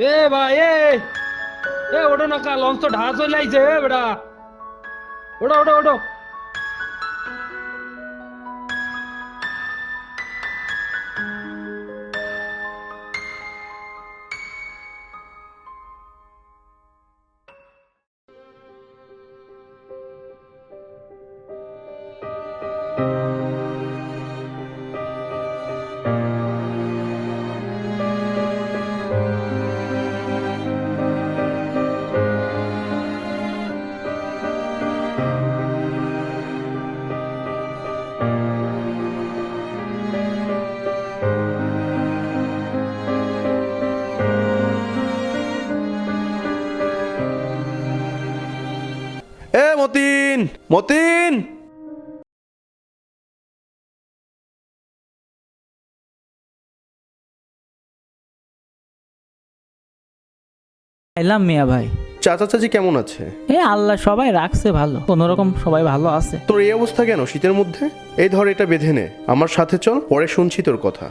এ ভাই, এ। এ, ওঠো না লঞ্চ তো ঢাকা চলে আইছে বেটা। ওটা ওটা ওঠো। মতিন মতিন। এলাম মিয়া ভাই। চাচা চাচি কেমন আছে? এ আল্লাহ সবাই রাখছে ভালো কোনোরকম সবাই ভালো আছে। তোর এই অবস্থা কেন শীতের মধ্যে? এই ধর এটা বেঁধে নে আমার সাথে চল পরে শুনছি তোর কথা।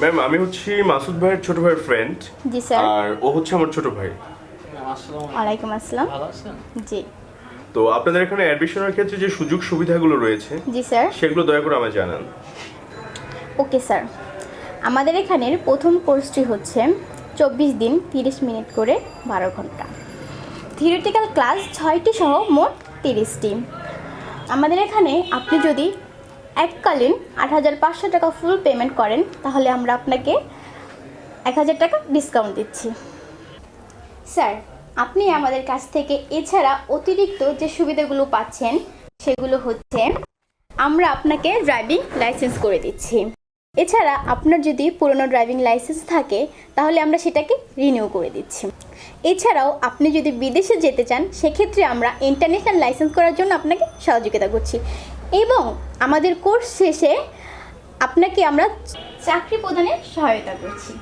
ম্যাম আমি হচ্ছি মাসুদ ভাইয়ের ছোট ভাইয়ের ফ্রেন্ড জি স্যার আর ও হচ্ছে আমার ছোট ভাই। ওয়ালাইকুম আসসালাম। ভালো আছেন? জি। তো আপনাদের এখানে অ্যাডমিশনের ক্ষেত্রে যে সুযোগ সুবিধাগুলো রয়েছে জি স্যার সেগুলো দয়া করে আমায় জানান। ওকে স্যার আমাদের এখানের প্রথম কোর্সটি হচ্ছে চব্বিশ দিন তিরিশ মিনিট করে বারো ঘণ্টা। থিওরিটিক্যাল ক্লাস ছয়টি সহ মোট তিরিশটি। আমাদের এখানে আপনি যদি এককালীন আট হাজার পাঁচশো টাকা ফুল পেমেন্ট করেন, তাহলে আমরা আপনাকে এক হাজার টাকা ডিসকাউন্ট দিচ্ছি। স্যার আপনি আমাদের কাছ থেকে এছাড়া অতিরিক্ত যে সুবিধাগুলো পাচ্ছেন, সেগুলো হচ্ছে আমরা আপনাকে ড্রাইভিং লাইসেন্স করে দিচ্ছি। এছাড়া আপনার যদি পুরনো ড্রাইভিং লাইসেন্স থাকে, তাহলে আমরা সেটাকে রিনিউ করে দিচ্ছি। এছাড়াও আপনি যদি বিদেশে যেতে চান, সেক্ষেত্রে আমরা ইন্টারন্যাশনাল লাইসেন্স করার জন্য আপনাকে সহযোগিতা করছি। এবং আমাদের কোর্স শেষে আপনাকে আমরা চাকরি প্রদানে সহায়তা করছি।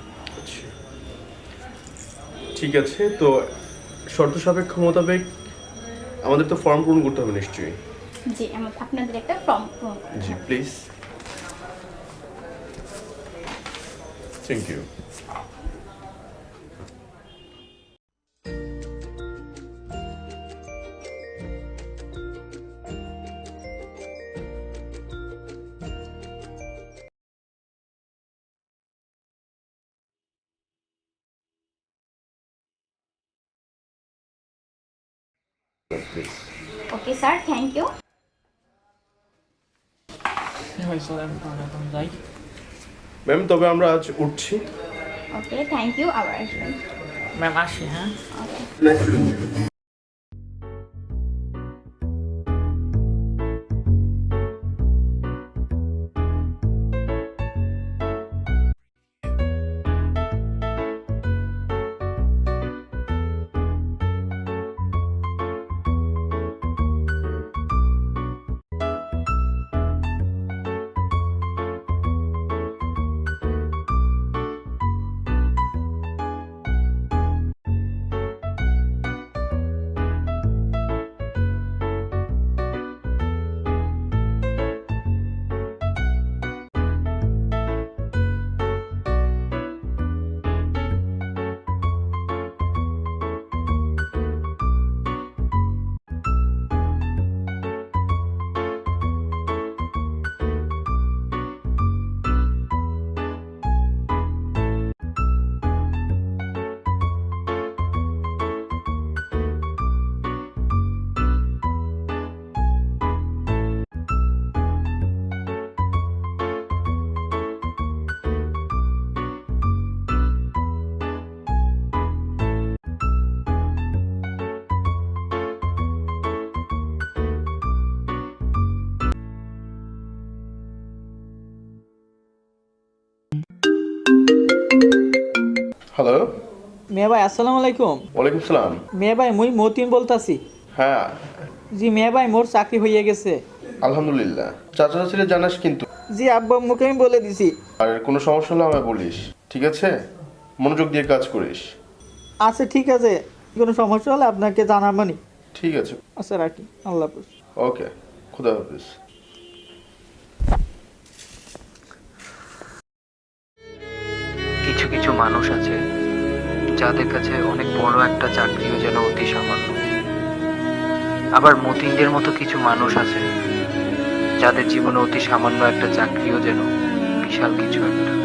ঠিক আছে তো শর্ত সাপেক্ষ মোতাবেক আমাদের তো ফর্ম পূরণ করতে হবে নিশ্চয়ই। জি আপনাদের একটা form G please thank you okay sir thank you you. Ma'am তবে আমরা আজ উঠছি। ওকে থ্যাংক ইউ আবার আসবেন। ম্যাম আসি হ্যাঁ। হ্যালো মেয়ে ভাই আসসালামু আলাইকুম। ওয়ালাইকুম সালাম। মেয়ে ভাই মুই মতিন বলতাছি। হ্যাঁ। জি মেয়ে ভাই মোর চাকরি হয়ে গেছে। আলহামদুলিল্লাহ। চাচা চাচিরে জানাস কিন্তু। জি আব্বা মুখে আমি বলে দিছি। আর কোনো সমস্যা হলে আমায় বলিস ঠিক আছে? মনোযোগ দিয়ে কাজ করিস। আচ্ছা ঠিক আছে। কোনো সমস্যা হলে আপনাকে জানাবানি ঠিক আছে। আচ্ছা রাখি। আল্লাহ হাফিজ। ওকে। খুদা হাফিজ। কিছু কিছু মানুষ আছে যাদের কাছে অনেক বড় একটা চাকরিও যেন অতি সামান্য। আবার মতিনদের মতো কিছু মানুষ আছে যাদের জীবনে অতি সামান্য একটা চাকরিও যেন বিশাল কিছু একটা।